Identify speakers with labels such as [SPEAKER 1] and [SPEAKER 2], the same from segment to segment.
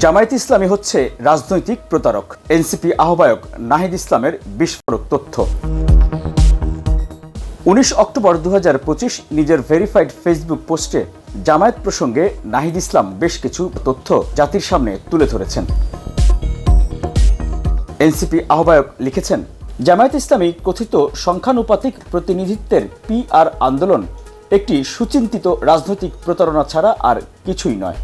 [SPEAKER 1] জামায়াত ইসলামী হচ্ছে রাজনৈতিক প্রতারক। এনসিপি আহ্বায়ক নাহিদ ইসলামের বিস্ফোরক তথ্য। উনিশ অক্টোবর দু হাজার পঁচিশ নিজের ভেরিফাইড ফেসবুক পোস্টে জামায়াত প্রসঙ্গে নাহিদ ইসলাম বেশ কিছু তথ্য জাতির সামনে তুলে ধরেছেন। এনসিপি আহ্বায়ক লিখেছেন, জামায়াত ইসলামী কথিত সংখ্যানুপাতিক প্রতিনিধিত্বের পিআর আন্দোলন একটি সুচিন্তিত রাজনৈতিক প্রতারণা ছাড়া আর কিছুই নয়।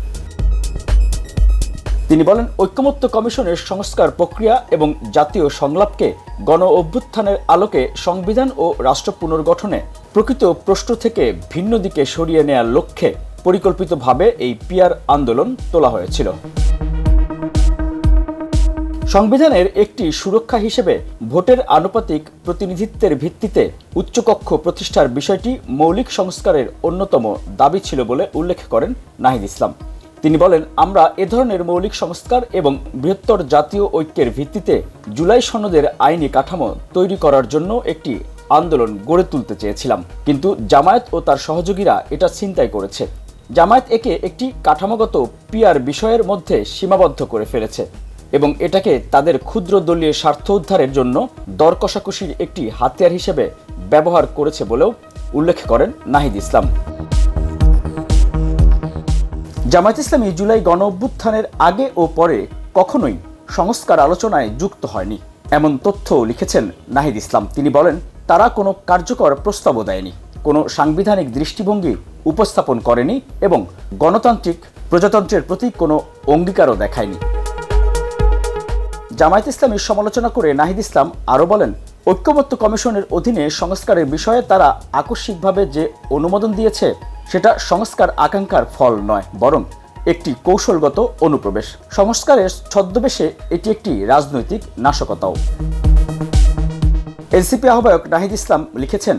[SPEAKER 1] তিনি বলেন, ঐক্যমত্য কমিশনের সংস্কার প্রক্রিয়া এবং জাতীয় সংলাপকে গণ অভ্যুত্থানের আলোকে সংবিধান ও রাষ্ট্র পুনর্গঠনে প্রকৃত প্রশ্ন থেকে ভিন্ন দিকে সরিয়ে নেয়ার লক্ষ্যে পরিকল্পিতভাবে এই পিয়ার আন্দোলন তোলা হয়েছিল। সংবিধানের একটি সুরক্ষা হিসেবে ভোটের আনুপাতিক প্রতিনিধিত্বের ভিত্তিতে উচ্চকক্ষ প্রতিষ্ঠার বিষয়টি মৌলিক সংস্কারের অন্যতম দাবি ছিল বলে উল্লেখ করেন নাহিদ ইসলাম। তিনি বলেন, আমরা এ ধরনের মৌলিক সংস্কার এবং বৃহত্তর জাতীয় ঐক্যের ভিত্তিতে জুলাই সনদের আইনি কাঠামো তৈরি করার জন্য একটি আন্দোলন গড়ে তুলতে চেয়েছিলাম। কিন্তু জামায়াত ও তার সহযোগীরা এটা চিন্তাই করেছে। জামায়াত একে একটি কাঠামোগত পিয়ার বিষয়ের মধ্যে সীমাবদ্ধ করে ফেলেছে এবং এটাকে তাদের ক্ষুদ্র দলীয় স্বার্থ উদ্ধারের জন্য দর কষাকষির একটি হাতিয়ার হিসেবে ব্যবহার করেছে বলেও উল্লেখ করেন নাহিদ ইসলাম। জামায়াত ইসলামী জুলাই গণ অভ্যুত্থানের আগে ও পরে কখনোই সংস্কার আলোচনায় যুক্ত হয়নি। এমন তথ্য লিখেছেন নাহিদ ইসলাম। তিনি বলেন, তারা কোনো কার্যকর প্রস্তাবও দেয়নি, কোনো সাংবিধানিক দৃষ্টিভঙ্গি উপস্থাপন করেনি এবং গণতান্ত্রিক প্রজাতন্ত্রের প্রতি কোনো অঙ্গীকারও দেখায়নি। জামায়াত ইসলামীর সমালোচনা করে নাহিদ ইসলাম আরও বলেন, ঐক্যমত্য কমিশনের অধীনে সংস্কারের বিষয়ে তারা আকস্মিকভাবে যে অনুমোদন দিয়েছে সেটা সংস্কার আকাঙ্ক্ষার ফল নয়, বরং একটি কৌশলগত অনুপ্রবেশ। সংস্কারের ছদ্মবেশে এটি একটি রাজনৈতিক নাশকতাও। এনসিপি আহ্বায়ক নাহিদ ইসলাম লিখেছেন,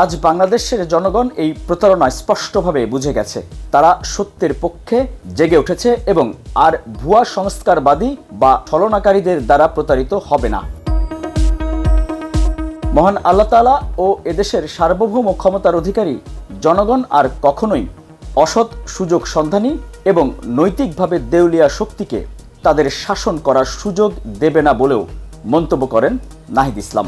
[SPEAKER 1] আজ বাংলাদেশের জনগণ এই প্রতারণা স্পষ্টভাবে বুঝে গেছে। তারা সত্যের পক্ষে জেগে উঠেছে এবং আর ভুয়া সংস্কারবাদী বা ছলনাকারীদের দ্বারা প্রতারিত হবে না। মহান আল্লাহ তালা ও এদেশের সার্বভৌম ক্ষমতার অধিকারী, জনগণ আর কখনোই অসৎ সুযোগ সন্ধানী এবং নৈতিকভাবে দেউলিয়া শক্তিকে তাদের শাসন করার সুযোগ দেবে না বলেও মন্তব্য করেন নাহিদ ইসলাম।